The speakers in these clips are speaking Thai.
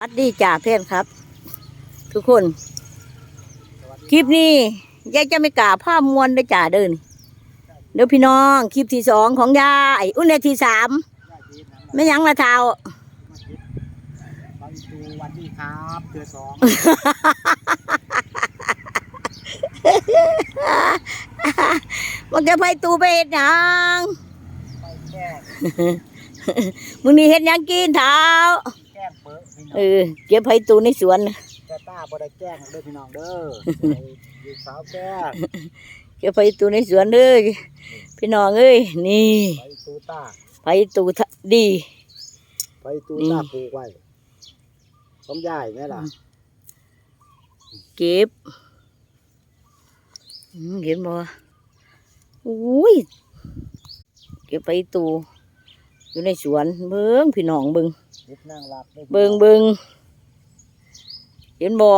สวัสดีจ่าเพื่อนครับ ทุกคน คลิปนี้ยายจะไม่กล่าวภาพมวลได้อจ่าเดินเดี๋ยวพี่น้อง คลิปที่สองของยายอุ้นในที่สามไม่ยั้งละเท้าบางตูวันดีครับเดือสองมันจะไปตูไปเห็ดหยังไปแก้มึงนี่เห็ดหยังกินเท้าแกล้ง เปิดพี่น้เอองอเก็บไปตูในสวนแกต้าบ่ได้แกล้งเด้อพี่น้องเด้อไปอยู่สาวแก้งเก็บไปตูในสวนเด้อพี่น้องเอ้ยนี่ไปตูต้าไปตูทะดีไปตูนี่ต้าปลูกไว้สมยายไหมล่ะเก็บอืมเห็นบ่อุ้ยเก็บไปตู อยู่ในสวนเบิ้งพี่น้องเบิ้งนิดนั่งรับด้อเบิ้งเบิ้งเห็นบ่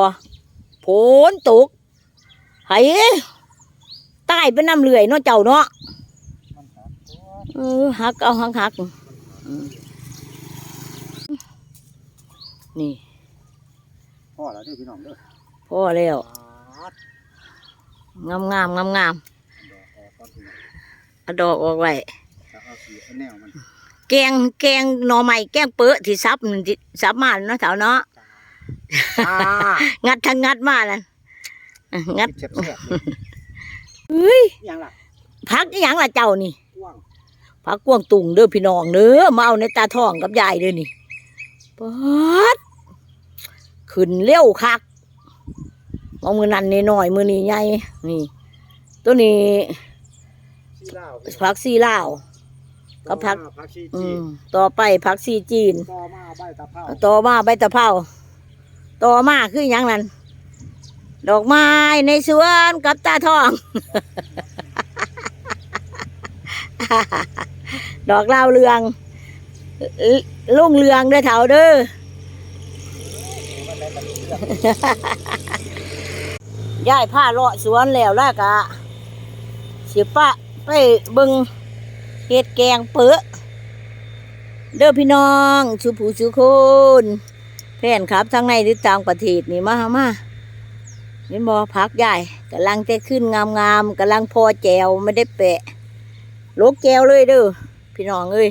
ฝนตกไห้ใต้เป็นน้ำเลื่อยเนาะเจ้าเนาะมันครับตัวเออหักเอาหักหักอืมนี่พ่อแล้วเด้อพี่น้องเด้อพอแล้วปาดงามงามงามงามดอกออกก่อนพี่น้องเอาดอกออกไว้ จะเอาสีเอาแนวมันแกงแกงหน่อไม้แกงเปื้อที่ซับนั่นที่ซับมาเนาะแถวเนาะจ้างัดทั้งงัดมานั่นอะงัดเจ็บแซ่บเลยเฮ้ยยังล่ะพักอหยังล่ะเจ้านี่กว้างพักกวางตุงเด้อพี่น้องเด้อมาเอาในตาทองกับยายเด้อนี่ปัดขึ้นเร็วคักมองมือนั่นนี่หน่อยมือนี่ใหญ่นี่ ตัวนี้ชีลาวพี่น้องผักซีลาว ก็พัก ต่อมาพักชีอืจีมต่อไปผักซีจีน ต่อมาใบตะเภาต่อมาใบตะเภาต่อมาคือหยังนั่นดอกไม้ในสวนกับตาทอง ดอกลาวเรืองลุลุงเรืองเด้อเถาเด้อย้ายผ้าเลาะสวนแล้วแล้วกะสิปะไปเบิง เห็ดแกงเปื้อเด้อพี่น้องสุผู้สุคนแฟนครับทั้งในหรือต่างประเทศนี่มามาเห็นบอพักใหญ่กำลังจะขึ้นงามๆกำลังพอแจวไม่ได้แปะลกแจวเลยเด้อพี่น้องเอ้ย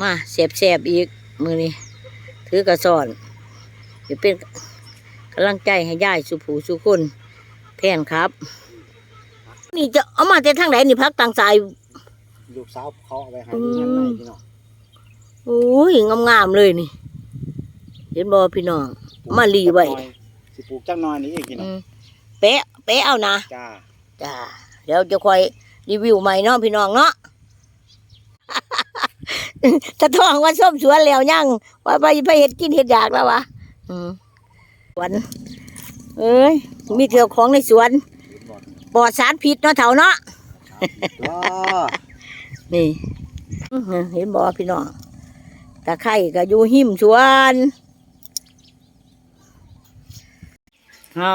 มาแสบๆอีกมือนี้ถือกระสอนจะเป็นกำลังใจให้ยายสุผู้สุคนแฟนครับ นี่จะเอามาแต่ทางไหนนี่พักต่างสาย ลูกสาวเขาเอาไปให้ที่ยังไงพี่น้องโอ้ยงามๆเลยนี่ เห็นบอพี่น้อง มาลีไว้สิปลูกจังน้อยนี่เองพี่น้องอืมเป๊ะเป๊ะเอานะจ้าจ้าเดี๋ยวจะคอยรีวิวใหม่เนาะพี่น้องเนาะถ้าท้องว่าส้มสวนแล้วยังว่าไปไปเห็ดกินเห็ดอยากแล้ววะอืมสวนเอ้ยมีเกี่ยวของในสวนบอกปลอดสารพิษเนาะเถาเนาะว้า นี่อื้อหือเห็นบอพี่น้องตะไคร่ก็อยู่หิมสวนเอา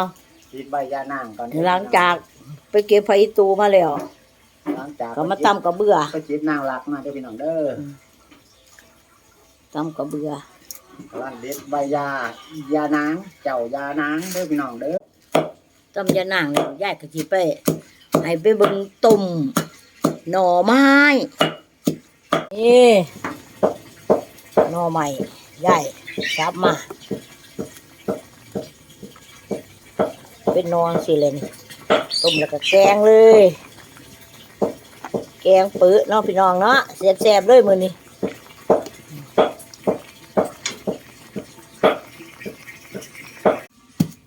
ปิดใบยานางก่อนหลังจากไปเก็บไฟตูมาแล้วหลังจากก็มาตำกับเบื่อไปจิบนางรักมาเด้อพี่น้องเด้อตำกับเบื่อกำลังเด็ดใบยายานาง เจ้ายานางเด้อพี่น้องเด้อตำยานางแล้วยายก็สิไปให้ไปเบิ่งต้ม หน่อไม้นี่หน่อไม้ยายซับมา เป็นนอนสิเลยนี่ต้มแล้วก็แกงเลย แกงปื้อเนาะพี่น้องเนาะแซ่บๆเลยมือนี้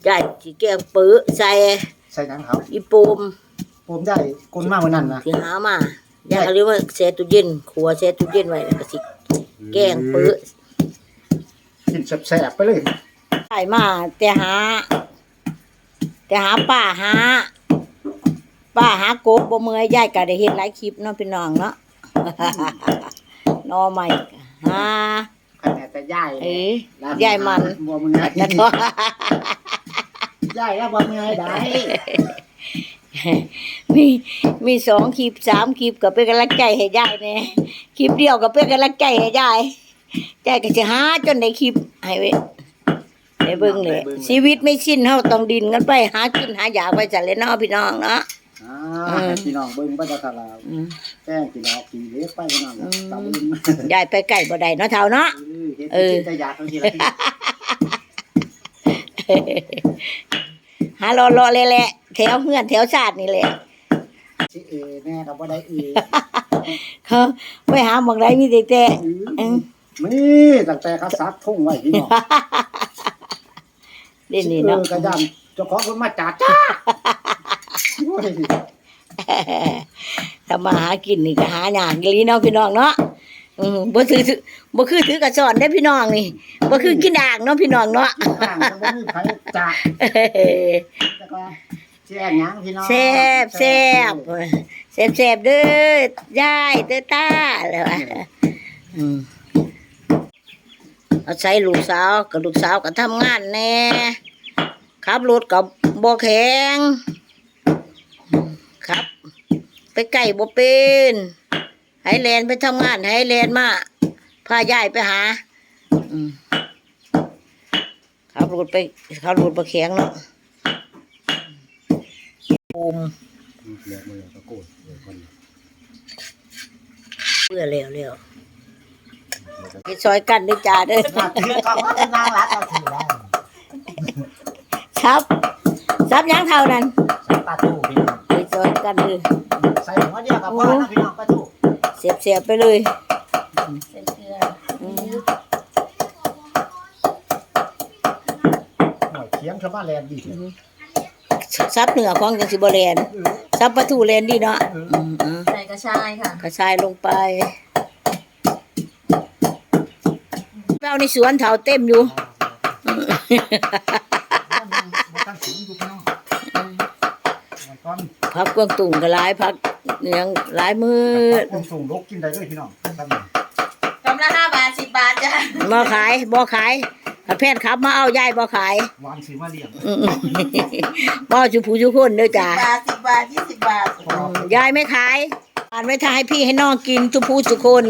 ยายสิแกงปื้อใส่ใส่หยังครับอีปูม ผมได้คนมากกว่านั้นนะที่หามาอยากเรียกว่าแช่ตู้เย็นครัวแช่ตู้เย็นไว้แล้วก็สิแกงปื้อกินแซ่บๆไปเลยได้มา แต่หา แต่หาป้าหาป้าหากบบ่เมื่อยยายก็ได้เห็นหลายคลิปเนาะพี่น้องเนาะ หนอใหม่ก็หาคะแนนแต่ย่ายเอ้ยยายมัน บ่มือไงแล้วก็ ย่ายแล้วบ่มือไงได้ มีมีสองคลิปสามคลิปก็เป็นกำลังใจให้ยายแน่คลิปเดียวก็เป็นกำลังใจให้ยายยายก็จะหาจนได้คลิปให้เว้ยให้เบิ่งเลยชีวิตไม่สิ้นเฮาต้องดินกันไปหากินหาอยากไปจัดเลยเนาะพี่น้องเนาะอ่าให้พี่น้องเบิ่งบ่จะทะลาอืมแป้งกินออกกินเล็กไปพี่น้องอืมตะลึงยายไปใกล้บ่ได้เนาะเท่าเนาะเออเฮ็ดกินแต่อยากเท่าทีละทีหารอรอเลยแหละ แถวเฮือนแถวชาตินี่แหละสิเอแม่ก็บ่ได้เอเขาไปหาหมองไรมีแต่แต่อืมมีตั้งแต่เขาซักทุ่งไว้พี่น้องเล่นนี่เนาะออกระยันเจ้าของเพิ่นมาจัดจ้าโอ้ยทำมาหากินนี่ก็หาอย่างอีหลีเนาะพี่น้องเนาะอืมบ่ถือถือบ่คือถือกระสอนได้อพี่น้องนี่บ่คือกินด่างเนาะพี่น้องเนาะ ต่างก็บ่มีไผจักแล้วก็แซ่บหยังพี่น้องแซ่บแซ่บแซ่บแซ่บเด้อยายเด้อตาแล้วว่าอืมเอาใช้ลูกสาวกับลูกสาวก็ทำงานแน่ขับรถกับบ่แข็งครับ ไปไก่บ่เป็นให้แลนไปทำงานให้แลนมาพายายไปหาอืมขับรถไปขับรถบ่แข็งเนาะปู มเดี๋ยวมือตะโกนเดี๋ยวคนเบื่อแล้วแล้วไปซอยกันด้วยจ้าเด้อน่าถือก็ว่าเป็นนางรักเอาถือได้ซับซับหยังเท่านั้นใส่ปลาทูพี่น้องไปซอยกันเลยใส่หัวเดียวกับพ่อนะพี่น้องปลาทูเสียบเสียบๆไปเลยใส่เกลืออืมหน่อยเคียงชาวบ้านแลนดีเถอะ ซับเหนือของจังสิบ่แลนซับปลาทูแลนดีเนาะอืมอืมใส่กระชายค่ะกระชายลงไปไปเอาในสวนเถาเต็มอยู่มาตั้งสูงดูพี่น้องตอนพักกวางตุ่งก็หลายพักเนียงหลายมือคนสูงลกกินได้ด้วยพี่น้องครับกำละห้าบาทสิบบาทจ้ะบ่ขายบ่ขาย ถ้าแพทย์ขับมาเอายายบ่ขายหวานสีมาเลี้ยงอืมๆบ่จุผู้จุคนเด้อจ้า บาทสิบบาทยี่สิบบาทยายไม่ขายอ่านไว้ทาให้พี่ให้น้องกินทุกผู้ทุกคน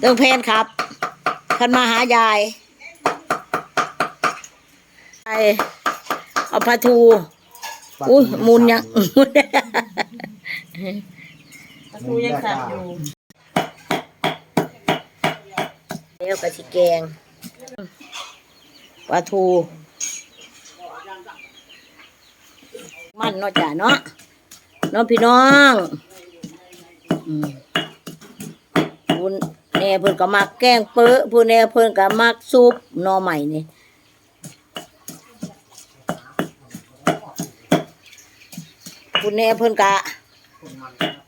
เติมเพนครับคันมาหายายไปเอาปลาทู อุ้ยมุนยังปลาทูยังสั่งอยู่ แล้วกะสิแกง ปลาทูมันเนาะจ้ะเนาะเนาะพี่น้องอืมผู้แน่เพิ่นก็มักแกงเปื้อผู้แน่เพิ่นก็มักซุปนอใหม่นี่ผู้แน่เพิ่นก็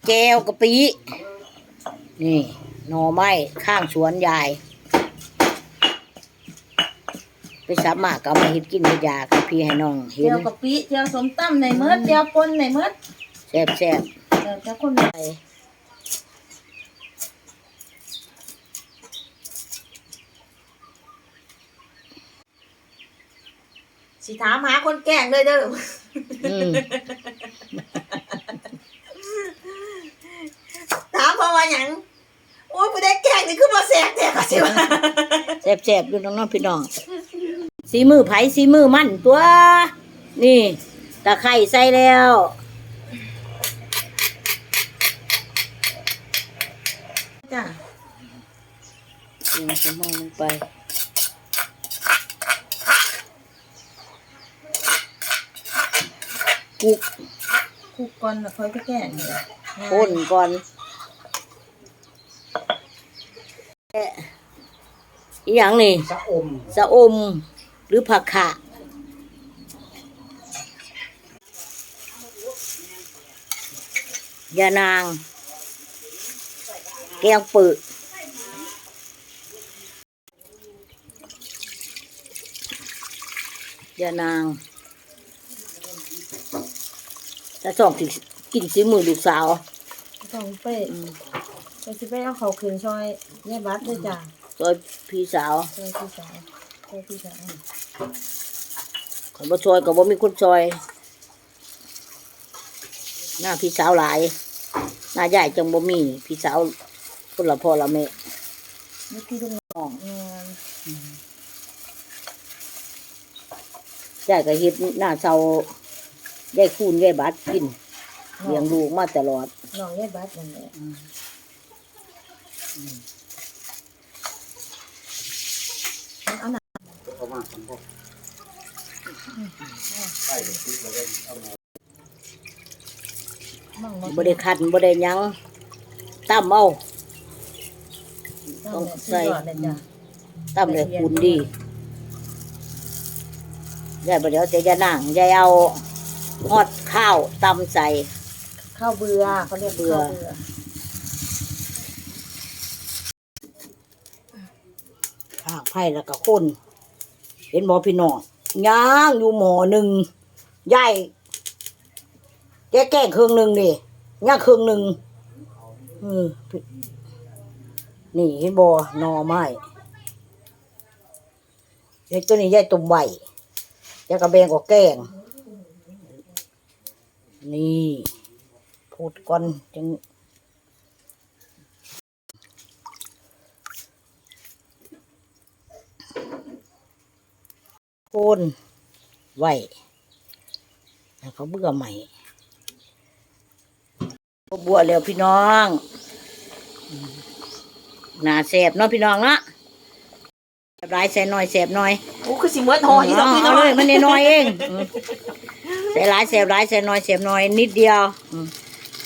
แก้วกะปินี่นอไม้ข้างสวนยาย ไปสามารถก็เอามาเฮ็ดกินให้ยาให้พี่ให้น้องเห็เจีนยวกะปิเจียวสมตั้มในเมือดเจียวปนในเมือดแซ่บแซ่บเออเจ้าคนๆไปสิถามหาคนแกล้งเลยเด้ออืมถามเพราะว่าหยังโอ้ยผู้ได้แกล้งนี่คือบ่แสกแต่ก็สิว่าแซ่บแซ่บๆดูน้องๆพี่น้อง สีมือไผสีมือมันตัว นี่ตะไคร้ใส่แล้วจ้ะนี่สมองลงไปกุกคุกก่อนแล้วค่อยไปแกล้งป่นก่อนแกะอีหยังนี่สะอม สะอม หรือผักขะยานาง แกงปึกยานางจะสองถึงกินซื้อมือลูกสาวต้องไปไปสิไปเอาเขาคืนซอยแย่บัดด้วยจ้ะซอยพี่สาวซอยพี่สาว ซอยพี่สาวคนบ่ซอยก็บ่มีคนซอย หน้าพี่สาวหลาย หน้าใหญ่จังบ่มี พี่สาวคนละพ่อละแม่นี่พี่ลูกน้องงานยายก็เฮ็ดหน้าเซายายคูณยายบัดกินเลี้ยงลูกมาตลอดน้องยายบัดนั่นแหละเอาหนัก เอามาทำพวกใส่พริกแล้วก็เอามามั่งบ่บ่ได้คันบ่ได้หยังตั้มเอาต้องใส่เลยจ้ะตั้มเลยคูณดียายบ่เดี๋ยวจะจะนั่งยายเอาฮอดข้าวตำใส่ ข้าวเบื่อเขาเรียกเบื่อข้าวเบื่อข้างไผ่แล้วก็คน เห็นบ่พี่น้องย่างอยู่หมอหนึ่งยายแกแกล้งเครื่องหนึ่งนี่ย่างเครื่องหนึ่งนี่เห็นบ่หน่อไม้เด็กตัวนี้ยายตุ่มใบยายกระเบงก็แก้งนี่ พูดก่อนจึง นไหวแล้วเขาเบื่อใหม่ก็บัวแล้วพี่น้องอืมหนาแสบเนาะพี่น้องเนาะแสบหลายแสบน้อยแสบน้อยโอ้คือสิเมื่อทออยู่ดอกพี่น้เอาองเลยมันน้อยๆเองอืมแสบหลายแสบหลายแสบน้อยแสบน้อยนิดเดียวอืม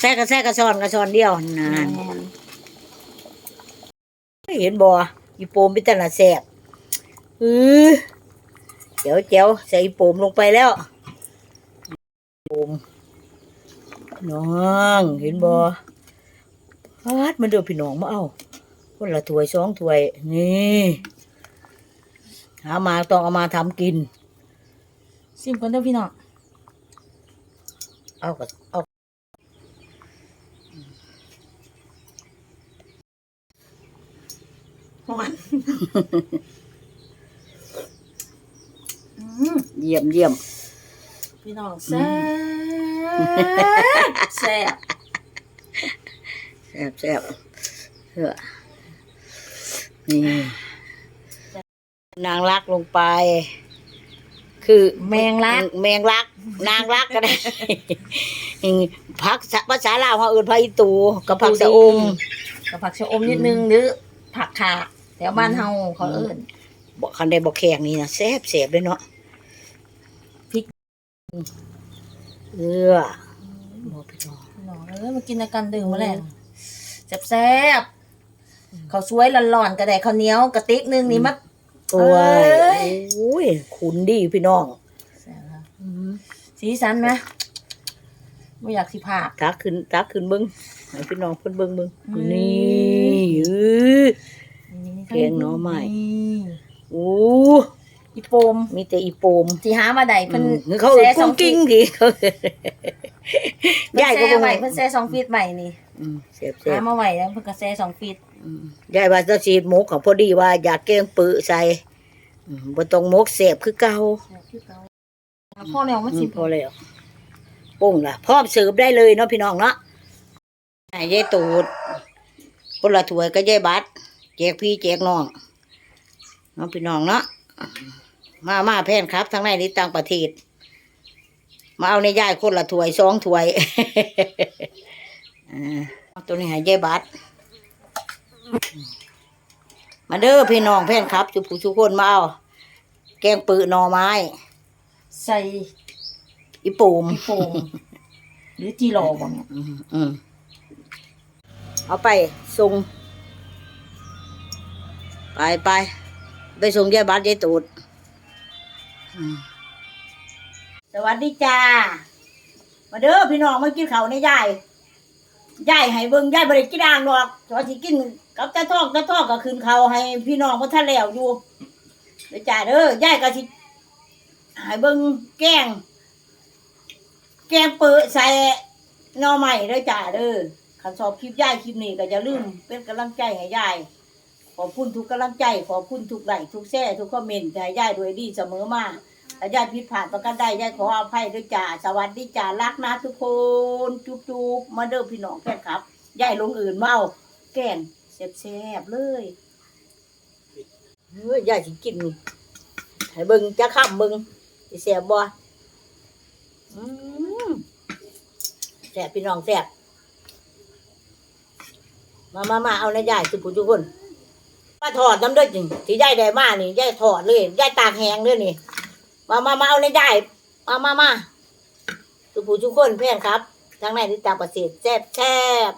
แทรกกระแทรกกระซอนกระซอนเดียวนาน เห็นบ่อีโปมเป็นตลาดแสบอือ เจ๋วเจ๋วใส่ปูมลงไปแล้วปูมน้องเห็นบ่พาดมันเดือพี่น้องมาเอาคนละถ้วยสองถ้วย นี่หามาต้องเอามาทำกิน ซิมกันเด้อพี่น้องเอาก็เอาหวานอืม เยี่ยมเยี่ยมพี่น้องแซ่บแซ่บแซ่บแซ่บเฮ้อนี่นางรักลงไป คือแมงลัก แมงลัก นางรักก็ได้พักภาษาลาวเขาเอื่นพระอิตูกับผักสะอมกับผักชะอมนิดนึงหรือผักขาแถวบ้านเฮาเขาเอิ้นบอกคันได้บอกแขกนี่นะแซ่บแซ่บเลยเนาะพริก เออบอกพี่น้องพี่น้องเอ้ยมากินกันดื่มมาแล้วแซ่บๆข้าวสวยร้อนๆกระแดกข้าวเหนียวกระติกหนึงนี่มัดตัวเอ้ย โอ้ยขุนดีพี่น้องแซ่บครับสีสันไหมไม่อยากสิผาด ตักขึ้นตักขึ้นเบิ้งให้พี่น้องเพิ่นเบิ้งเบิ้งอืม นี่เออ แกงหน่อไม้โอ้ อีโปมมีแต่อีโปมที่หามาได้เพิ่นอืมเขาเอิ้นแซ่สกุ้องงกิ้งฟีตดิเขาเพิ่ยายนก็แซ่บ่ไว้ฮู้เพิ่นแซ่สองฟีตใหม่นี่อืมแซ่บแซ่หาบมาไว้แล้วเพิ่นก็แซ่สองฟีตอืมยายว่าจะสีหมกของพอดีว่า อยากแกงปื้อใส่อืมบ่ต้องหมกเสียบคือเก่าพ่อแนวมันอืสิมพอแล้วปุ้งล่ะพร้อมเสิร์ฟได้เลยเนาะพี่น้องเนาะให้ยายตูดคนละถ้วยก็ยายบัดแจกพี่แจกน้องเนาะพี่น้องเนาะ มามาแพนครับ ทั้งในนี้ต่างประเทศ มาเอาในยายคนละถ้วยสองถ้วยอ่าเอาตัวนี้ให้ยายบัดมาเด้อพี่น้องแพนครับทุกผู้ทุกคนมาเอาแกงปือหน่อไม้ ใส่อีปูมอีโปมหรือจีรอบ่เนี่ยอืมอืมเอาไปส่งไปไป ไปส่งยายบัตรยายตูดอืมสวัสดีจ้า มาเด้อพี่น้องมากินข้าวในยายยายให้เบิ่งยายบริกินอ่างดอกตอนที่กินกับตาทอกตาทอกก็คืนเขาวให้พี่น้องเพราะท่านแล้วอยู่เด้อจ้าเด้อยายก็สิให้เบิ่งแกง แกงเปิดใส่หน่อใหม่เด้อจ้าเด้อขันสอบคลิปยายคลิปนี้ก็อย่าลืมเป็นกำลังใจให้ยาย ขอบคุณทุกกำลังใจ ขอบคุณทุกไลค์ทุกแช่ทุกคอมเมนต์ให้ยายด้วยดีเสมอมาถ้ายายผิดพลาดประการใดยายขออภัยด้วยจ้าสวัสดีจ้ารักนะทุกคนจุ๊บจุ๊บมาเด้อพี่น้องแฟนครับยายลงอื่นเมาเอาแกงแซ่บๆเลยเฮ้ยยายสิกินให้เบิ่งจะข้ามเบิ่งสิแซ่บบ่อืมแซ่บพี่น้องแซ่บมามามาเอาในยายสุผู้ทุกคน มาถอดน้ำเด้อจริงที่ยายได้มานี่ยายถอดเลยยายตากแห้งเลยนี่ มามามาเอาในยายมามามาสุผู้ทุกคนเพื่อนครับ ทั้งในที่ต่างประเทศแซ่บแซ่บ